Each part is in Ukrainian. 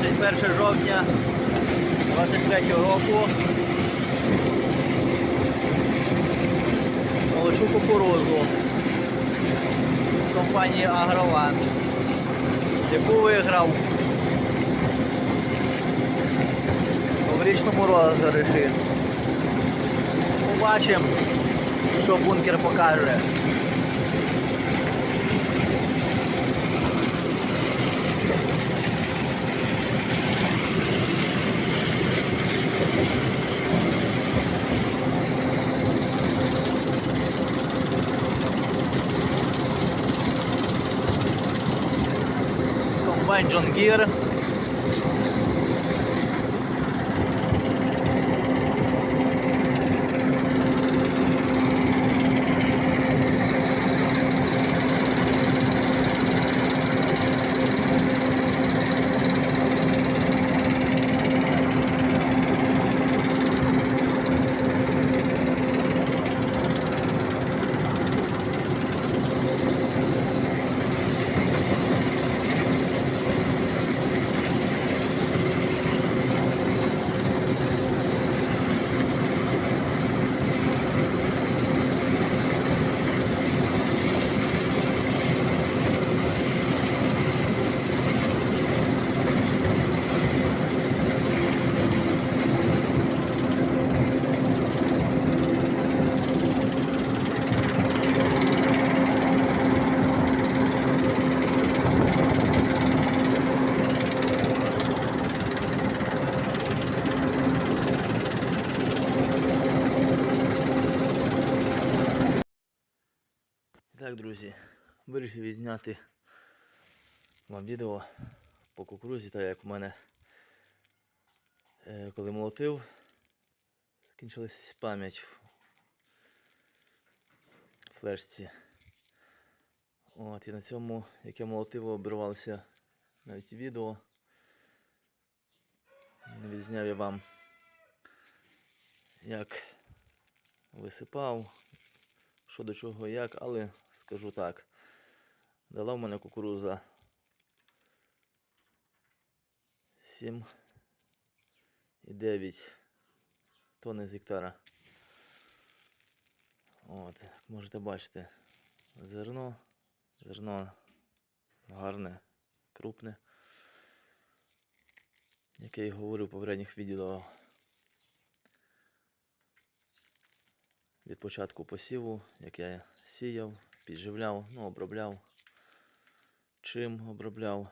31 жовтня 23 року. Молочу кукурузу компанії Агрован, яку виграв в річному розіграші. Побачимо, що бункер покаже. John Deere. Друзі, вирішив відзняти вам відео по кукурузі, так як у мене е, коли молотив, закінчилась пам'ять в флешці. От, і на цьому, як я молотив, обірвалося навіть відео. Не відзняв я вам, як висипав, що до чого як, але скажу так. Дала в мене кукуруза 7 і 9 тонни з гектара. От, можете бачити, зерно, зерно гарне, крупне. Як я говорив в попередніх відео, від початку посіву, як я сіяв, підживляв, ну, обробляв, чим обробляв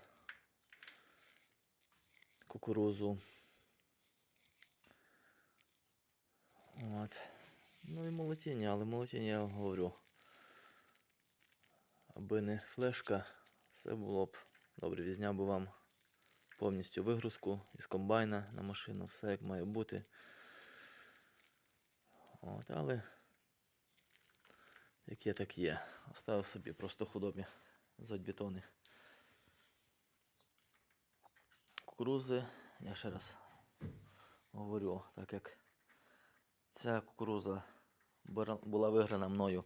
кукурузу. От. Ну і молотіння, але молотіння я говорю. Аби не флешка, все було б добре. Візняв би вам повністю вигрузку із комбайна на машину, все як має бути. От, але як є, так є. Оставив собі просто худобі бетони. Кукурузи, я ще раз говорю, так як ця кукуруза була виграна мною.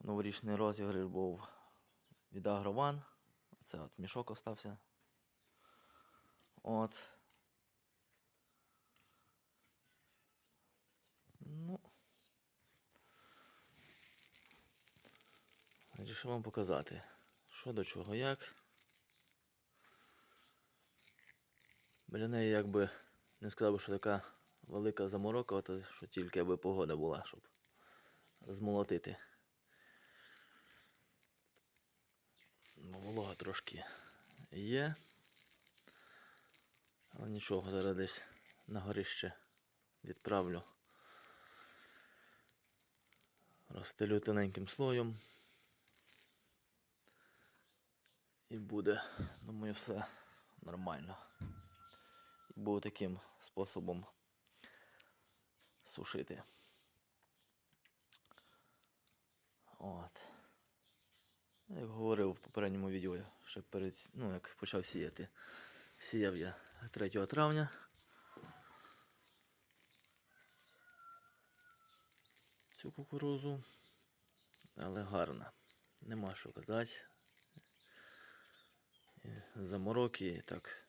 Новорічний розіграш був від Агрован. Це от мішок остався. От. Ну. Вирішив вам показати, що до чого як. Біля неї якби не сказав що така велика заморока, ото що тільки аби погода була, щоб змолотити. Волога трошки є. Але нічого, зараз десь на горище відправлю. Розстелю тоненьким слоєм. І буде, думаю, все нормально. І буду таким способом сушити. От. Як говорив в попередньому відео, ще перед, ну, як почав сіяти. Сіяв я 3 травня. Цю кукурузу. Але гарна. Нема що казати. Замороки, так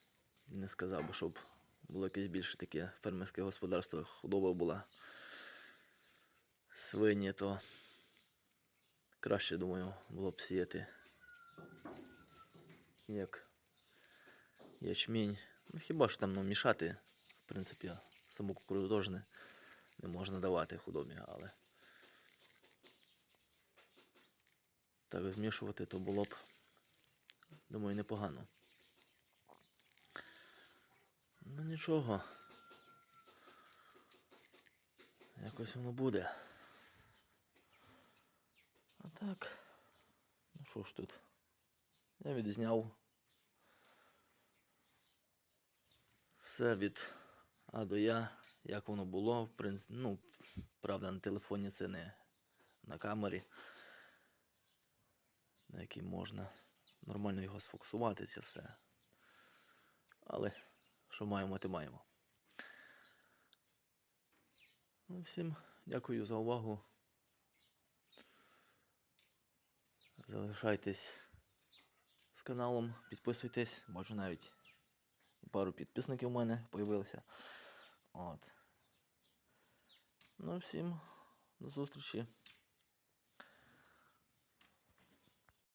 не сказав би, щоб було якесь більше таке фермерське господарство, худоба була. Свині, то краще, думаю, було б сіяти. Як ячмінь. Ну, хіба ж там ну, мішати, в принципі, саму кукурудзу теж не, не можна давати худобі, але так змішувати, то було б, думаю, непогано. Ну нічого. Якось воно буде. А так. Ну що ж тут? Я відзняв все від А до Я, як воно було, в принципі, ну, правда, на телефоні це не на камері, на якій можна нормально його сфокусувати, це все. Але що маємо, те маємо. Ну, всім дякую за увагу. Залишайтесь з каналом, підписуйтесь, бачу навіть пару підписників у мене появилося. От. Ну, всім до зустрічі.